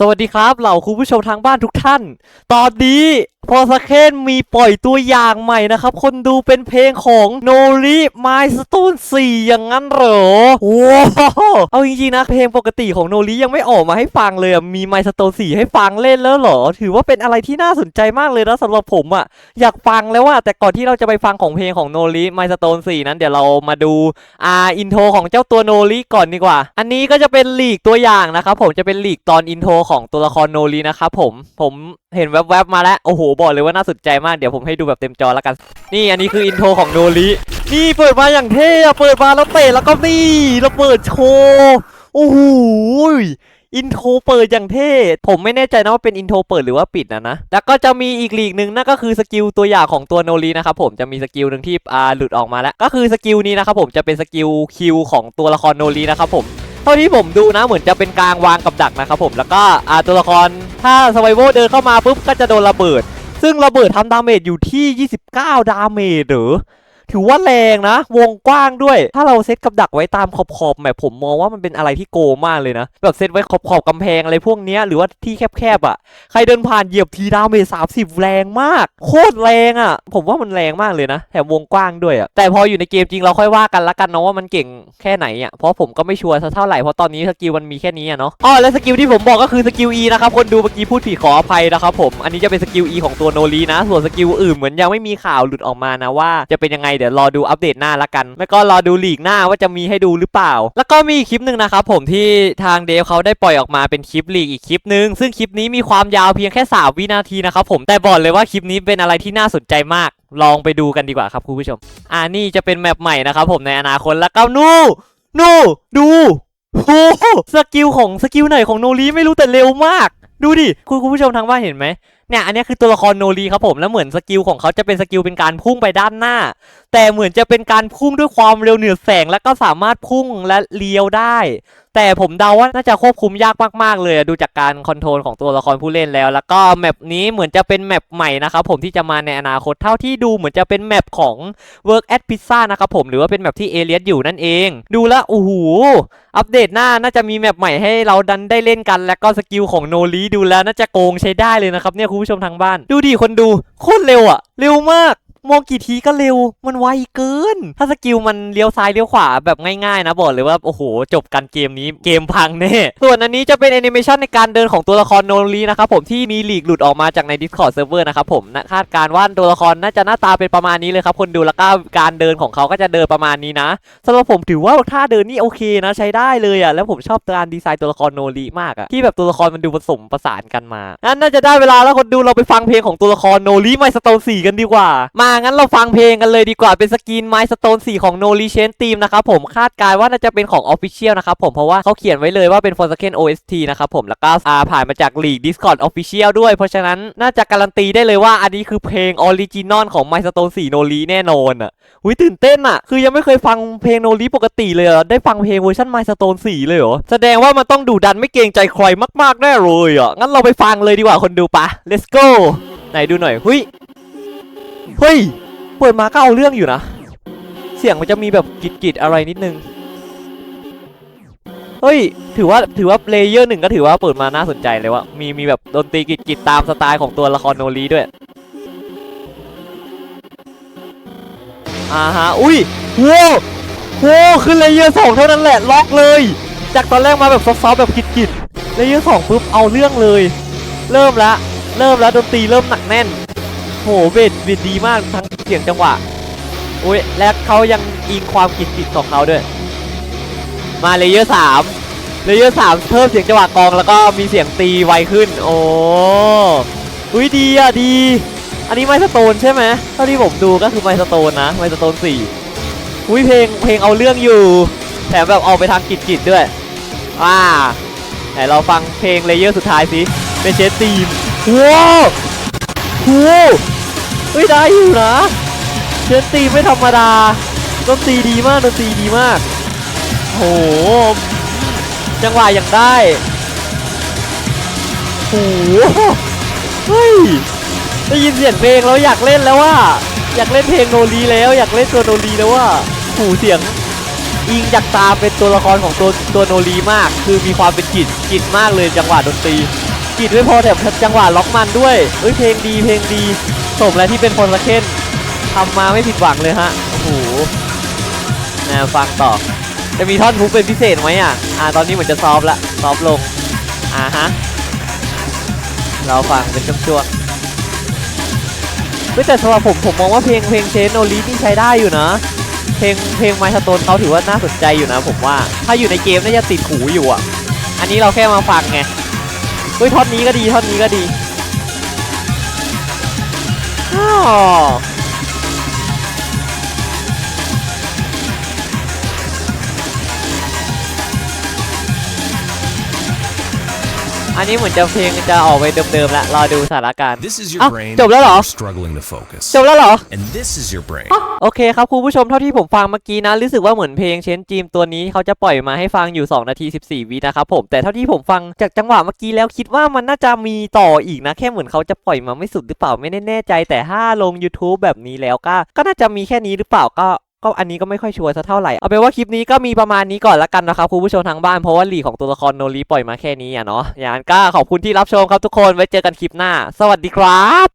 สวัสดีครับเหล่าคุณผู้ชมทางบ้านทุกท่าน ตอนนี้ พอสเคนมีปล่อยตัวอย่างใหม่นะครับ คนดูเป็นเพลงของโนริไมสตูน4อย่างนั้นเหรอว้าวเอาจริงๆนะ เพลงปกติของโนริยังไม่ออกมาให้ฟังเลยมีไมสตูน4ให้ฟังเล่นแล้วเหรอ ถือว่าเป็นอะไรที่น่าสนใจมากเลยนะสำหรับผมอะอยากฟังแล้วอะแต่ก่อนที่เราจะไปฟังของเพลงของโนริไมสตูน4นั้นเดี๋ยวเรามาดูอ่าอินโทรของเจ้าตัวโนริก่อนดีกว่า อันนี้ก็จะเป็นลีกตัวอย่างนะครับผมจะเป็นลีกตอนอินโทรของตัวละครโนรินะครับผมผมเห็นแวบๆมาแล้วโอ้โหบอกเลยว่าน่าสนใจมากเดี๋ยวผมให้ดูแบบเต็มจอแล้วกัน นี่อันนี้คืออินโทรของโนรินี่เปิดมาอย่างเท่อะเปิดมาแล้วเตะแล้วก็นี่แล้วเปิดโชว์โอ้โหอินโทรเปิดอย่างเท่ ผมไม่แน่ใจนะว่าเป็นอินโทรเปิดหรือว่าปิดนะนะ แล้วก็จะมีอีกลีกหนึ่งนั่นก็คือสกิลตัวอย่างของตัวโนรีนะครับผมจะมีสกิลหนึ่งที่อ่าหลุดออกมาแล้ว ก็คือสกิลนี้นะครับผมจะเป็นสกิลคิวของตัวละครโนรีนะครับผมเท่าที่ผมดูนะเหมือนจะเป็นกลางวางกับดักนะครับผมแล้วก็อ่าตัวละครถ้าสไวโวเดินเข้ามาปุ๊บก็จะโดนระเบิด ซึ่งระเบิดทำดาเมจอยู่ที่ 29 ดาเมจหรอ ถือว่าแรงนะ วงกว้างด้วย ถ้าเราเซตกับดักไว้ตามขอบขอบๆแมผมมองว่ามันเป็นอะไรที่โกมากเลยนะ แบบเซตไว้ขอบขอบกำแพงอะไรพวกเนี้ยหรือว่าที่แคบๆอะ ใครเดินผ่านเหยียบทีดาเมจ30แรงมาก โคตรแรงอะ ผมว่ามันแรงมากเลยนะ แถมวงกว้างด้วยอะ แต่พออยู่ในเกมจริงเราค่อยว่ากันละกันเนาะว่ามันเก่งแค่ไหนอะ เพราะผมก็ไม่ชัวร์สักเท่าไหร่ เพราะตอนนี้สกิลมันมีแค่นี้อะเนาะ อ๋อและสกิลที่ผมบอกก็คือสกิล E นะครับ คนดูเมื่อกี้พูดผิดขออภัยนะครับผม อันนี้จะเป็นสกิล E ของตัวโนรีนะ ส่วนสกิลอื่นเหมือนยังไม่มีข่าวหลุดออกมานะว่าจะเป็นยังไงเดี๋ยวรอดูอัปเดตหน้าละกันไม่ก็รอดูลีกหน้าว่าจะมีให้ดูหรือเปล่า แล้วก็มีคลิปหนึ่งนะครับผมที่ทางเดฟเขาได้ปล่อยออกมาเป็นคลิปลีกอีกคลิปหนึ่งซึ่งคลิปนี้มีความยาวเพียงแค่ 3 วินาทีนะครับผมแต่บอกเลยว่าคลิปนี้เป็นอะไรที่น่าสนใจมากลองไปดูกันดีกว่าครับคุณผู้ชม อ่านี่จะเป็นแมปใหม่นะครับผมในอนาคตแล้วก็นู่นู่ดูโอ้สกิลของสกิลไหนของโนรีไม่รู้แต่เร็วมาก ดูดิ คุณคุณผู้ชมทางบ้านเห็นไหมเนี่ยอันนี้คือตัวละครโนรีครับผมแล้วเหมือนสกิลของเขาจะเป็นสกิลเป็นการพุ่งไปด้านหน้าแต่เหมือนจะเป็นการพุ่งด้วยความเร็วเหนือแสงแล้วก็สามารถพุ่งและเลี้ยวได้ แต่ผมเดาว่าน่าจะควบคุมยากมากๆเลยดูจากการคอนโทรลของตัวละครผู้เล่นแล้ว แล้วก็แมปนี้เหมือนจะเป็นแมปใหม่นะครับผมที่จะมาในอนาคตเท่าที่ดูเหมือนจะเป็นแมปของ Work at Pizza นะครับผมหรือว่าเป็นแมปที่เอเลียสอยู่นั่นเอง ดูแล้วโอ้โหอัปเดตหน้าน่าจะมีแมปใหม่ให้เราดันได้เล่นกัน แล้วก็สกิลของโนรีดูแล้วน่าจะโกงใช้ได้เลยนะครับเนี่ยคุณผู้ชมทางบ้าน ดูดิคนดูโคตรเร็วอะเร็วมาก มองกี่ทีก็เร็ว มันไวเกิน ถ้าสกิลมันเลี้ยวซ้ายเลี้ยวขวาแบบง่ายๆนะบอกเลยว่าโอ้โห จบกันเกมนี้เกมพังแน่ ส่วนอันนี้จะเป็นแอนิเมชันในการเดินของตัวละครโนรีนะครับผมที่มีหลีกหลุดออกมาจากใน Discord Server นะครับผมคาดการณ์ว่าตัวละครน่าจะหน้าตาเป็นประมาณนี้เลยครับคนดูแล้วก็การเดินของเขาก็จะเดินประมาณนี้นะสำหรับผมถือว่าท่าเดินนี่โอเคนะใช้ได้เลยอะแล้วผมชอบการดีไซน์ตัวละครโนรีมากอะที่แบบตัวละครมันดูผสมผสานกันมางั้นน่าจะได้เวลาแล้วคนดูเราไปฟังเพลงของตัวละครโนรีไมสโตน4กันดีกว่ามางั้นเราฟังเพลงกันเลยดีกว่าเป็นสกรีนไมสโตน4ของโนรีเชนทีมนะครับผมคาดการณ์ว่าน่าจะเป็นของ Official นะครับผมเพราะว่าเขาเขียนไว้เลยว่าเป็น f o r s a k e n OST นะครับผมแล้วก็อาผ่านมาจาก League Discord Official ด้วย เพราะฉะนั้นน่าจะการันตีได้เลยว่าอันนี้คือเพลงออริจินอลของ My Stone 4 โนรีแน่นอนอะหุยตื่นเต้นอะ คือยังไม่เคยฟังเพลงโนรีปกติเลยอะได้ฟังเพลงเวอร์ชัน My Stone 4 เลยเหรอ แสดงว่ามันต้องดูดันไม่เกรงใจใครมากๆแน่เลยอะงั้นเราไปฟังเลยดีกว่าคนดูปะ let's go ไหนดูหน่อย หุย เฮ้ย เปิดมาก็เอาเรื่องอยู่นะ เสียงมันจะมีแบบกิดๆอะไรนิดนึง เฮ้ย ถือว่าถือว่าเลเยอร์หนึ่งก็ถือว่าเปิดมาน่าสนใจเลยว่ามีมีแบบดนตรีกิดๆตามสไตล์ของตัวละครโนรีด้วย อ่าฮะ อุ้ยโว้โว้ขึ้นเลเยอร์สองเท่านั้นแหละล็อกเลย จากตอนแรกมาแบบซอฟๆแบบกิดๆเลเยอร์สองปุ๊บเอาเรื่องเลย เริ่มละเริ่มแล้วดนตรีเริ่มหนักแน่น โหเบสเบสดีมากทั้งเสียงจังหวะอุ้ยและเขายังอิงความกิดๆของเขาด้วย มาเลเยอร์สามเลเยอร์สามเพิ่มเสียงจังหวะกองแล้วก็มีเสียงตีไวขึ้น โอ้อุ้ยดีอะดี อันนี้ไมสโตนใช่ไหมเท่าที่ผมดูก็คือไมสโตนนะไมสโตนสี่อุ้ยเพลงเพลงเอาเรื่องอยู่แถมแบบเอาไปทางกิจๆด้วยว้าไหนเราฟังเพลงเลเยอร์สุดท้ายสิเป็นเชสตีมว้าว โหเฮ้ยได้อยู่นะเชสตีไม่ธรรมดาดนตรีดีมากดนตรีดีมากโหจังหวะอย่างได้โหเฮ้ยได้ยินเสียงเพลงแล้วอยากเล่นแล้วว่า อยากเล่นเพลงโนรีแล้วอยากเล่นตัวโนรีแล้วว่าหูเสียงอิงจากตามเป็นตัวละครของตัวตัวโนรีมาก คือมีความเป็นจิตจิตมากเลยจังหวะดนตรี จิตไม่พอแถมจังหวะล็อกมันด้วยเอ้ยเพลงดีเพลงดีสมแล้วที่เป็นคนละเคนทำมาไม่ผิดหวังเลยฮะโอ้โหแนวฟังต่อ จะมีท่อนฮุกเป็นพิเศษไหมอะอ่าตอนนี้เหมือนจะซอฟละซอฟลงอ่าฮะเราฟังเป็นช่วงๆเฮ้แต่สำหรับผมผมมองว่าเพลงเพลงเชนโนลีนี่ใช้ได้อยู่นะเพลงเพลงไมค์สโตนเขาถือว่าน่าสนใจอยู่นะผมว่าถ้าอยู่ในเกมน่าจะติดหูอยู่อะ อันนี้เราแค่มาฟังไง เฮ้ยท่อนนี้ก็ดีท่อนนี้ก็ดี อ้าวอันนี้เหมือนจะเพลงจะออกไปเดิมๆแล้วรอดูสถานการณ์ This is your Ah, brain. jump แล้วเหรอ? You're struggling to focus. จบแล้วเหรอ And this is your brain. โอเคครับคุณผู้ชมเท่าที่ผมฟังเมื่อกี้นะรู้สึกว่าเหมือนเพลงเชนจีมตัวนี้เขาจะปล่อยมาให้ฟังอยู่ 2 นาที 14 วินะครับผมแต่เท่าที่ผมฟังจากจังหวะเมื่อกี้แล้วคิดว่ามันน่าจะมีต่ออีกนะ แค่เหมือนเขาจะปล่อยมาไม่สุดหรือเปล่าไม่ได้แน่ใจ แต่ถ้าลง YouTube แบบนี้แล้วก็ ก็น่าจะมีแค่นี้หรือเปล่าก็ ก็อันนี้ก็ไม่ค่อยชัวร์สักเท่าไหร่ เอาเป็นว่าคลิปนี้ก็มีประมาณนี้ก่อนละกันนะครับคุณผู้ชมทางบ้านเพราะว่าหลีของตัวละครโนรีปล่อยมาแค่นี้อะเนาะอย่างนั้นก็ขอบคุณที่รับชมครับทุกคนไว้เจอกันคลิปหน้า สวัสดีครับ